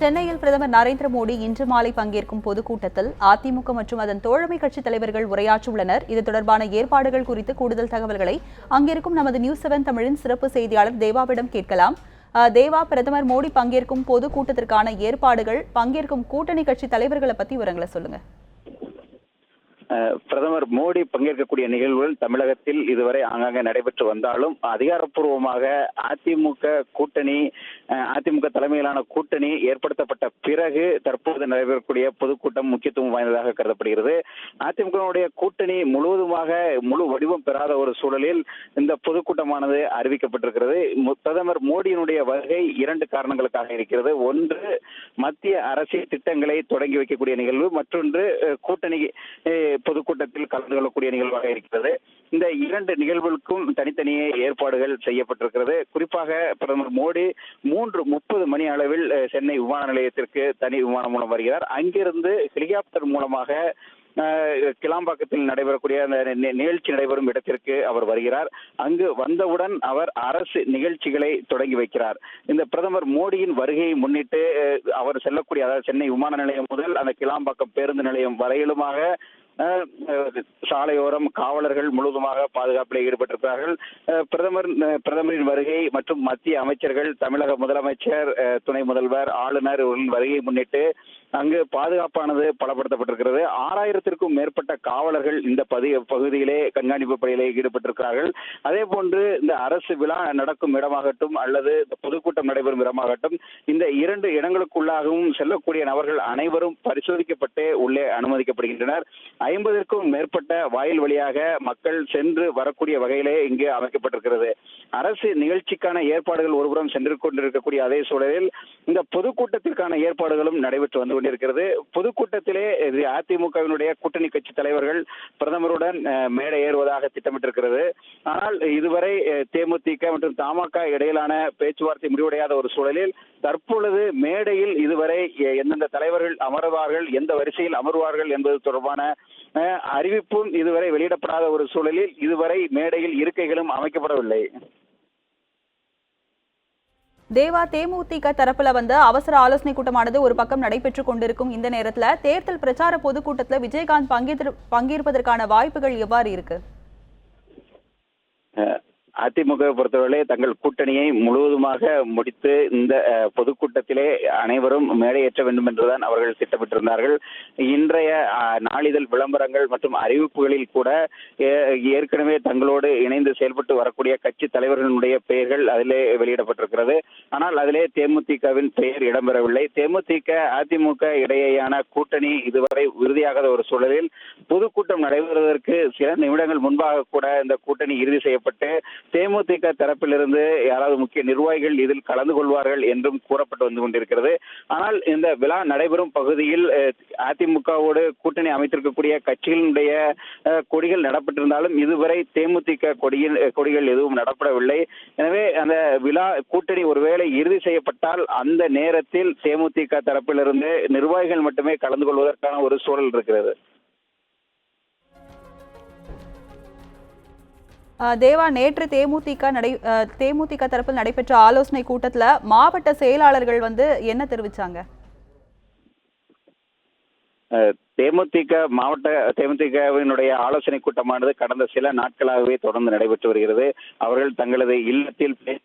சென்னையில் பிரதமர் நரேந்திர மோடி இன்று மாலை பங்கேற்கும் பொதுக்கூட்டத்தில் அதிமுக மற்றும் அதன் தோழமை கட்சித் தலைவர்கள் உரையாற்றவுள்ளனர். இது தொடர்பான ஏற்பாடுகள் குறித்து கூடுதல் தகவல்களை அங்கிருக்கும் நமது நியூஸ் செவன் தமிழின் சிறப்பு செய்தியாளர் தேவாவிடம் கேட்கலாம். தேவா பிரதமர் மோடி பங்கேற்கும் பொதுக்கூட்டத்திற்கான ஏற்பாடுகள் பங்கேற்கும் கூட்டணி கட்சி தலைவர்களை பத்தி விவரங்களை சொல்லுங்க. பிரதமர் மோடி பங்கேற்கக்கூடிய நிகழ்வுகள் தமிழகத்தில் இதுவரை ஆங்காங்கே நடைபெற்று வந்தாலும் அதிகாரப்பூர்வமாக அதிமுக கூட்டணி அதிமுக தலைமையிலான கூட்டணி ஏற்படுத்தப்பட்ட பிறகு தற்போது நடைபெறக்கூடிய பொதுக்கூட்டம் முக்கியத்துவம் வாய்ந்ததாக கருதப்படுகிறது. அதிமுகவுடைய கூட்டணி முழுவதுமாக முழு வடிவம் பெறாத ஒரு சூழலில் இந்த பொதுக்கூட்டமானது அறிவிக்கப்பட்டிருக்கிறது. மு- பிரதமர் மோடியினுடைய வருகை இரண்டு காரணங்களுக்காக இருக்கிறது. ஒன்று மத்திய அரசியல் திட்டங்களை தொடங்கி வைக்கக்கூடிய நிகழ்வு மற்றொன்று கூட்டணி பொதுக்கூட்டத்தில் கலந்து கொள்ளக்கூடிய நிகழ்வாக இருக்கிறது. இந்த இரண்டு நிகழ்வுகளுக்கும் தனித்தனியே ஏற்பாடுகள் செய்யப்பட்டிருக்கிறது. குறிப்பாக பிரதமர் மோடி மூன்று முப்பது மணி அளவில் சென்னை விமான நிலையத்திற்கு தனி விமானம் மூலம் வருகிறார். அங்கிருந்து ஹெலிகாப்டர் மூலமாக கிளாம்பாக்கத்தில் நடைபெறக்கூடிய அந்த நிகழ்ச்சி நடைபெறும் இடத்திற்கு அவர் வருகிறார். அங்கு வந்தவுடன் அவர் அரசு நிகழ்ச்சிகளை தொடங்கி வைக்கிறார். இந்த பிரதமர் மோடியின் வருகையை முன்னிட்டு அவர் செல்லக்கூடிய அதாவது சென்னை விமான நிலையம் முதல் அந்த கிளாம்பாக்கம் பேருந்து நிலையம் வரையிலுமாக அஹ், சாலையோரம் காவலர்கள் முழுவதுமாக பாதுகாப்பில் ஈடுபட்டிருக்கிறார்கள். அஹ், பிரதமர் பிரதமரின் வருகை மற்றும் மத்திய அமைச்சர்கள் தமிழக முதலமைச்சர் அஹ், துணை முதல்வர் ஆளுநர் வருகையை முன்னிட்டு அங்கு பாதுகாப்பானது பலப்படுத்தப்பட்டிருக்கிறது. ஆறாயிரத்திற்கும் மேற்பட்ட காவலர்கள் இந்த பதி பகுதியிலே கண்காணிப்பு பணியிலே ஈடுபட்டிருக்கிறார்கள். அதே போன்று இந்த அரசு விழா நடக்கும் இடமாகட்டும் அல்லது பொதுக்கூட்டம் நடைபெறும் இடமாகட்டும் இந்த இரண்டு இடங்களுக்குள்ளாகவும் செல்லக்கூடிய நபர்கள் அனைவரும் பரிசோதிக்கப்பட்டு உள்ளே அனுமதிக்கப்படுகின்றனர். ஐம்பதற்கும் மேற்பட்ட வாயில் வழியாக மக்கள் சென்று வரக்கூடிய வகையிலே இங்கு அமைக்கப்பட்டிருக்கிறது. அரசு நிகழ்ச்சிக்கான ஏற்பாடுகள் ஒருபுறம் சென்று கொண்டிருக்கக்கூடிய அதே சூழலில் இந்த பொதுக்கூட்டத்திற்கான ஏற்பாடுகளும் நடைபெற்று வந்து கொண்டிருக்கிறது. பொதுக்கூட்டத்திலே இது அதிமுகவினுடைய கூட்டணி கட்சி தலைவர்கள் பிரதமருடன் மேடை ஏறுவதாக திட்டமிட்டிருக்கிறது. ஆனால் இதுவரை தேமுதிக மற்றும் தமாக இடையிலான பேச்சுவார்த்தை முடிவடையாத ஒரு சூழலில் தற்பொழுது மேடையில் இதுவரை எந்தெந்த தலைவர்கள் அமர்வார்கள் எந்த வரிசையில் அமர்வார்கள் என்பது தொடர்பான அஹ், அறிவிப்பும் இதுவரை வெளியிடப்படாத ஒரு சூழலில் இதுவரை மேடையில் இருக்கைகளும் அமைக்கப்படவில்லை. தேவா தேமுதிக தரப்புல வந்து அவசர ஆலோசனை கூட்டமானது ஒரு பக்கம் நடைபெற்று கொண்டிருக்கும் இந்த நேரத்துல தேர்தல் பிரச்சார பொதுக்கூட்டத்துல விஜயகாந்த் பங்கேற்று பங்கேற்பதற்கான வாய்ப்புகள் எவ்வாறு இருக்கு? அதிமுக பொறுத்தவரை தங்கள் கூட்டணியை முழுவதுமாக முடித்து இந்த பொதுக்கூட்டத்திலே அனைவரும் மேடையேற்ற வேண்டும் என்றுதான் அவர்கள் திட்டமிட்டிருந்தார்கள். இன்றைய நாளிதழ் விளம்பரங்கள் மற்றும் அறிவிப்புகளில் கூட ஏற்கனவே தங்களோடு இணைந்து செயல்பட்டு வரக்கூடிய கட்சி தலைவர்களுடைய பெயர்கள் அதிலே வெளியிடப்பட்டிருக்கிறது. ஆனால் அதிலே தேமுதிகவின் பெயர் இடம்பெறவில்லை. தேமுதிக அதிமுக இடையேயான கூட்டணி இதுவரை உறுதியாகாத ஒரு சூழலில் பொதுக்கூட்டம் நடைபெறுவதற்கு சில நிமிடங்கள் முன்பாக கூட இந்த கூட்டணி இறுதி செய்யப்பட்டு தேமுதிக தரப்பிலிருந்து யாராவது முக்கிய நிர்வாகிகள் இதில் கலந்து கொள்வார்கள் என்றும் கூறப்பட்டு வந்து கொண்டிருக்கிறது. ஆனால் இந்த விழா நடைபெறும் பகுதியில் அதிமுகவோடு கூட்டணி அமைத்திருக்கக்கூடிய கட்சிகளுடைய கொடிகள் நடப்பட்டிருந்தாலும் இதுவரை தேமுதிக கொடியில் கொடிகள் எதுவும் நடப்படவில்லை. எனவே அந்த விழா கூட்டணி ஒருவேளை இறுதி செய்யப்பட்டால் அந்த நேரத்தில் தேமுதிக தரப்பிலிருந்து நிர்வாகிகள் மட்டுமே கலந்து கொள்வதற்கான ஒரு சூழல் இருக்கிறது. தேவா நேற்று தேமுதிக நடை தேமுதிக தரப்பில் நடைபெற்ற ஆலோசனை கூட்டத்தில் மாவட்ட செயலாளர்கள் வந்து என்ன தெரிவிச்சாங்க? தேமுதிக மாவட்ட தேமுதிகவினுடைய ஆலோசனை கூட்டமானது கடந்த சில நாட்களாகவே தொடர்ந்து நடைபெற்று வருகிறது. அவர்கள் தங்களது இல்லத்தில் பேசி